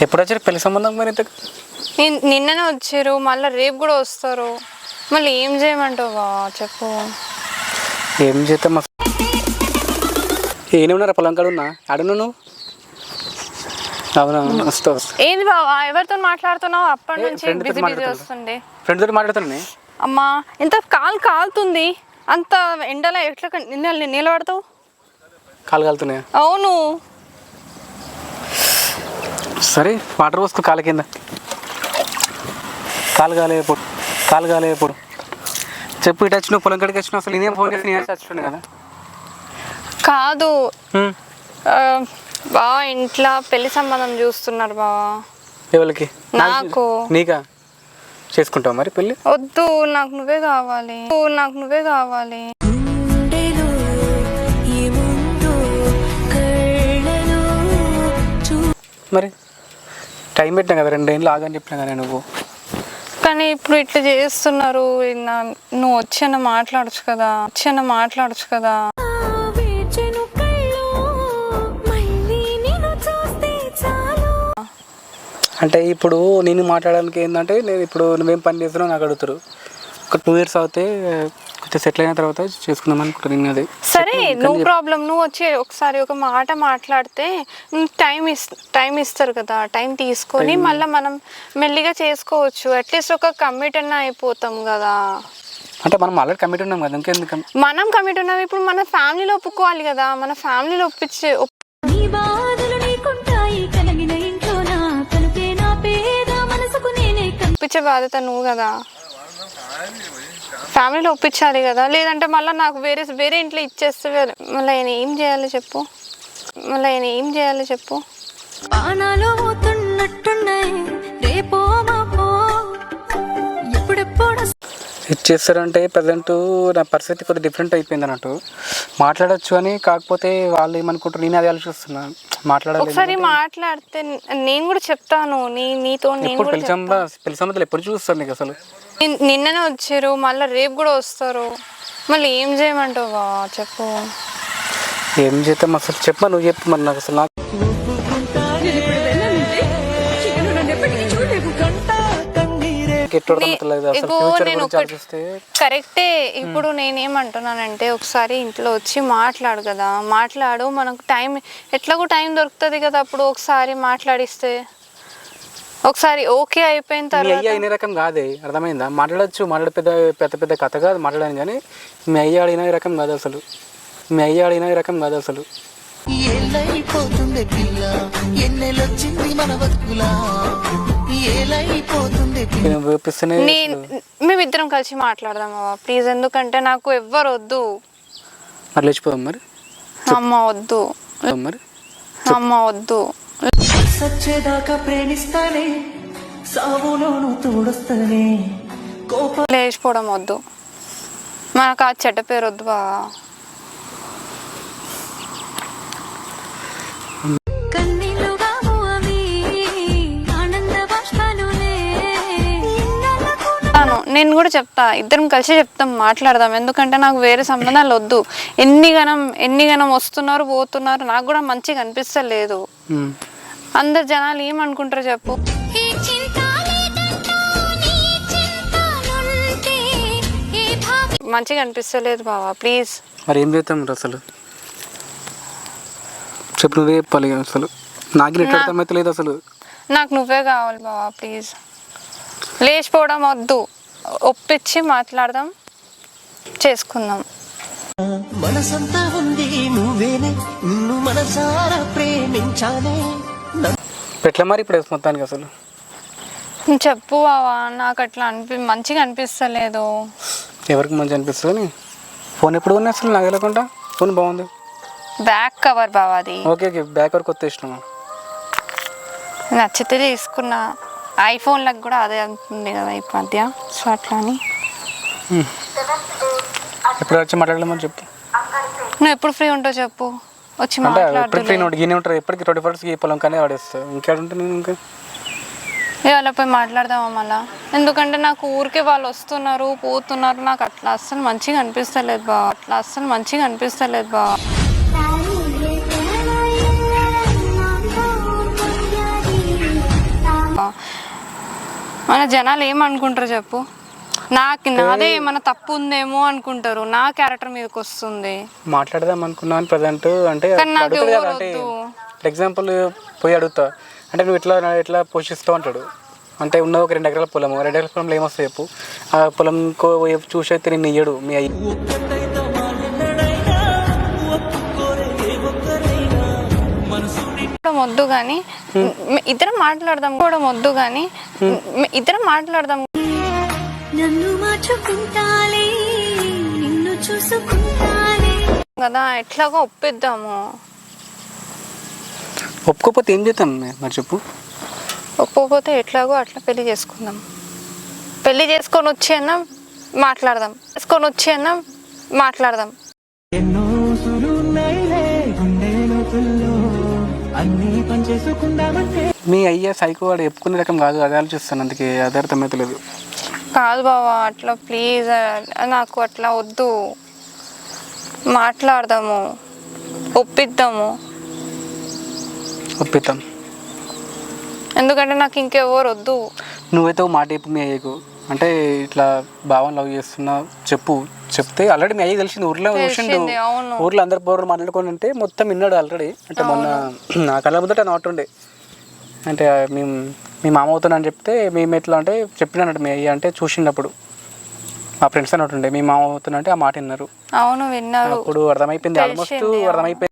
ఎప్పుడు వచ్చారు పెళ్ళి సంబంధం మరి ఇంతకు? నిన్- నిన్ననే వచ్చారు. మళ్ళీ రేపు కూడా వస్తారు. మళ్ళీ ఏం చేయమంటావు బా చెప్పు. ఏం చేద్దాం అసలు ఏనే ఉన్నారా? పొలం కాడ ఉన్నా? ఆడున్నా నువ్వు? అవునా? వస్తా వస్తా. ఏంది బావా? ఎవరితో మాట్లాడుతున్నావు? అప్పటి ఏ, నుంచి friend తోటి బిజీ బిజీ మాట్లాడుతున్నా. వస్తుండే ఫ్రెండ్ తోటి మాట్లాడుతున్నా అమ్మా ఎంత కాలు కాలుతుంది. అంత ఎండలో ఎట్లా కన్- నిన్న నిలబడతావు? కాలు కాలుతున్నాయా? అవును. సరే వాటర్ పోసుకో కాలు కింద. కాలు కాలేప్పుడు కాలు కాలేప్పుడు చెప్పు ఇటు వచ్చినావు పొలం కాడికి వచ్చినావు అసలు నేనేం ఫోన్ చేసి నేను కదా? కాదు. బావ ఇంట్లో పెళ్ళి సంబంధం చూస్తున్నారు బావా. ఎవరికి? నాకు. నీకా? చేసుకుంటావు మరి పెళ్ళి వద్దు నాకు నువ్వే కావాలి. నాకు నువ్వే కావాలి. మరి? టైం పెట్టినా కదా రెండేళ్ళు ఆగని చెప్పినా కదా నువ్వు? కానీ ఇప్పుడు ఇట్లా చేస్తున్నారు నా- నువ్వు వచ్చాన మాట్లాడచ్చు కదా వచ్చాన మాట్లాడచ్చు కదా. వేచెను కళ్ళు మళ్ళీ నిన్ను చూస్తే చాలు అంటే ఇప్పుడు నేను మాట్లాడడానికి ఏంటంటే నేను ఇప్పుడు నువ్వేం పని చేస్తున్నావు నాకు అడుగుతారు. ఒక టూ ఇయర్స్ అవుతే కొంచెం సెటిల్ అయిన తర్వాత చేసుకుందాం అనుకుంటాను నేను అది. సరే నువ్వు ప్రాబ్లం నువ్వు వచ్చి ఒకసారి ఒక మాట మాట్లాడితే టైం ఇస్ టైం ఇస్తారు కదా టైం తీసుకొని మళ్ళీ మనం మెల్లిగా చేసుకోవచ్చు. అట్లీస్ట్ ఒక కమిట్ అన్న అయిపోతాం కదా. అంటే మనం ఆల్రెడీ కమిట్ ఉన్నాం కదా ఇంకెందుకు మనం కమిట్ ఉన్నాం ఇప్పుడు మన ఫ్యామిలీలో ఒప్పుకోవాలి కదా. మన ఫ్యామిలీలో ఒప్పించే నీ బాధలు నీకుంటాయి కలిగిన ఇంట్లో నా కనుకే నా పేద మనసుకు నేనే కన్ ఒప్పించే బాధ్యత నువ్వు కదా. ఫ్యామిలీలో ఒప్పించాలి కదా. లేదంటే మళ్ళీ నాకు వేరే వేరే ఇంట్లో ఇచ్చేస్తే మళ్ళీ ఆయన ఏం చేయాలి చెప్పు. మళ్ళీ ఆయన ఏం చేయాలి చెప్పు. రేపో మాపో ఎప్పుడెప్పుడు ఇచ్చేస్తారంటే ప్రజెంట్ నా పరిస్థితి కొద్దిగా డిఫరెంట్ అయిపోయింది అన్నట్టు. మాట్లాడొచ్చు అని కాకపోతే వాళ్ళు ఏమనుకుంటారు నేను అది ఆలోచిస్తున్నా. మాట్లాడాలి ఒకసారి మాట్లాడితే నేను కూడా చెప్తాను. నీ నీతో నేను ఎప్పుడు కూడా పెళ్ళి సంబ పెళ్ళి సంబంధాలు ఎప్పుడు చూస్తారు నీకు అసలు? నిన్ననే వచ్చారు మళ్ళీ రేపు కూడా వస్తారు. మళ్ళీ ఏం చేయమంటావు బా చెప్పు. ఏం చేద్దాం అసలు? చెప్పమా నువ్వు చెప్పు మరి నాకు అసలు నాకు. ఇగో నేను ఒకటి- కరెక్టే. ఇప్పుడు నేనేమంటున్నానంటే ఒకసారి ఇంట్లో వచ్చి మాట్లాడు కదా. మాట్లాడు మనకు టైం ఎట్లాగో టైం దొరుకుతుంది కదా అప్పుడు ఒకసారి మాట్లాడిస్తే. ఒకసారి ఓకే అయిపోయిన మీ తర్వాత అయ్య అయిన రకం కాదే అర్థమైందా? మాట్లాడచ్చు మాట్లాడే పెద్ద పెద్ద పెద్ద కథ కాదు మాట్లాడాను కానీ మీ అయ్య ఆడిన రకం కాదు అసలు. మీ అయ్య ఆడిన రకం కాదు అసలు. ఏలైపోతుంది పిల్ల ఎన్నెలొచ్చింది మన బతుకులా? ఏలైపోతుంది పిల్ల. నేను వేపిస్తేనే నేను మేమిద్దరం కలిసి మాట్లాడదాం ప్లీజ్ ఎందుకంటే నాకు ఎవ్వరు వద్దు. మరి లేచిపోదాం మరి. అమ్మ వద్దు. మరి. అమ్మ వద్దు. సచ్చేదాకా ప్రేమిస్తానే సావులోను తోడొస్తానే. కోప లేచిపోవడం వద్దు. మనకు ఆ చెడ్డ పేరు వద్దు బా. నేను కూడా చెప్తా ఇద్దరం కలిసి చెప్తాం మాట్లాడదాం. ఎందుకంటే నాకు వేరే సంబంధాలు వద్దు. ఎన్ని గణం ఎన్ని గణం వస్తున్నారు పోతున్నారు నాకు కూడా మంచిగా అనిపిస్తలేదు. అందరు జనాలు ఏమనుకుంటారు చెప్పు. మంచిగా అనిపిస్తలేదు బావా ప్లీజ్. మరి ఏం చేద్దాం అసలు? చెప్పు నువ్వే చెప్పాలి అసలు. నాకు ఎట్లా అర్థమైతే లేదు అసలు. నాకు నువ్వే కావాలి బావా ప్లీజ్. లేచిపోవడం వద్దు. ఒప్పించి మాట్లాడదాం. చేసుకుందాం. మనసంతా ఉంది నువ్వేనే. నిన్ను మనసారా ప్రేమించానే ఎట్లా మరి ఇప్పుడు మొత్తానికి అసలు? చెప్పు బావా నాకు అట్లా అనిపి మంచిగా అనిపిస్తలేదు. ఎవరికి మంచి అనిపిస్తుంది ఫోన్ ఎప్పుడు ఉన్నాయి అసలు నాకు తెలియకుండా ఫోన్ బాగుంది. బ్యాక్ కవర్ బావా అది. Okay okay. బ్యాక్ వరకు కొత్త ఇష్టం నచ్చితే తీసుకున్నా. ఐఫోన్లకు కూడా అదే ఉంటుంది కదా ఈ మధ్య. సో అట్లా అని. ఎప్పుడు వచ్చి మాట్లాడలేమని చెప్పు. నువ్వు ఎప్పుడు ఫ్రీ ఉంటావు చెప్పు. వచ్చి అంటే ఫ్రీ నోటి గీనే ఉంటారు ఎప్పటికి ట్వంటీ ఫోర్స్ ఈ పొలం కానీ వాడేస్తావు ఇంకేడుంటే నేను ఇంకా? ఇవాళ పోయి మాట్లాడదామా మళ్ళా? ఎందుకంటే నాకు ఊరికే వాళ్ళు వస్తున్నారు పోతున్నారు నాకు అట్లా అస్సలు మంచిగా అనిపిస్తలేదు బా. అట్లా అస్సలు మంచిగా అనిపిస్తలేదు బా. మన జనాలు ఏమనుకుంటారు చెప్పు. నాకు నాదే ఏమైనా తప్పు ఉందేమో అనుకుంటారు. నా క్యారెక్టర్ మీదకి వస్తుంది మాట్లాడదాం అనుకున్నాను ప్రజెంట్. అంటే. ఫర్ ఎగ్జాంపుల్ పోయి అడుగుతా. అంటే నువ్వు ఎట్లా ఎట్లా పోషిస్తావు అంటాడు. అంటే ఉన్న ఒక రెండు ఎకరాల పొలం రెండు ఎకరాల పొలంలో ఏమొస్తాయి చెప్పు. ఆ పొలం చూసి అయితే నేను ఇయ్యడు మీ అయ్యి. కూడా వద్దు కానీ ఇద్దరం మాట్లాడదాం కూడా వద్దు కానీ ఇద్దరం మాట్లాడదాం నన్ను మార్చుకుంటాలే నిన్ను చూసుకుంటాలే. కదా ఎట్లాగో ఒప్పిద్దాము. ఒప్పుకోకపోతే ఏం చేద్దాం మరి చెప్పు. ఒప్పుకోకపోతే ఎట్లాగో అట్లా పెళ్ళి చేసుకుందాం. పెళ్ళి చేసుకొని వచ్చి అన్నా మాట్లాడదాం. చేసుకొని వచ్చి అన్నా మాట్లాడదాం. ఎన్నో సులున్నాయిలే గుండె లోతుల్లో. అన్ని పనిచేసుకుందామంటే మీ అయ్య సైకో వాడు చెప్పుకునే రకం కాదు అది ఆలోచిస్తాను అందుకే అది అర్థమవుతలేదు కాదు బావా అట్లా ప్లీజ్ నాకు అట్లా వద్దు. మాట్లాడదాము ఒప్పిద్దాము. ఒప్పిద్దాం. ఎందుకంటే నాకు ఇంకెవరు వద్దు. నువ్వైతే ఓ మాట చెప్పు మీ అయ్యకు. అంటే ఇట్లా భావం లవ్ చేస్తున్నా చెప్పు. చెప్తే ఆల్రెడీ మీ అయ్య తెలిసింది ఊర్లో చూసిండు. ఊర్లో అందరు పోరు మాట్లాడుకొని ఉంటే మొత్తం విన్నాడు ఆల్రెడీ అంటే మొన్న నా కళ్ళ ముందట నాట్ ఉండే అంటే మేము మీ మామ అవుతున్నాను చెప్తే మేము ఎట్లా అంటే చెప్పినాడు మీ అయ్య అంటే చూసినప్పుడు మా ఫ్రెండ్స్ అన్నట్టు ఉండే మీ మామ అవుతున్నా అంటే ఆ మాట విన్నారు. అవును విన్నారు. అప్పుడు అర్థమైపోయింది ఆల్మోస్ట్. అర్థమైపోయింది.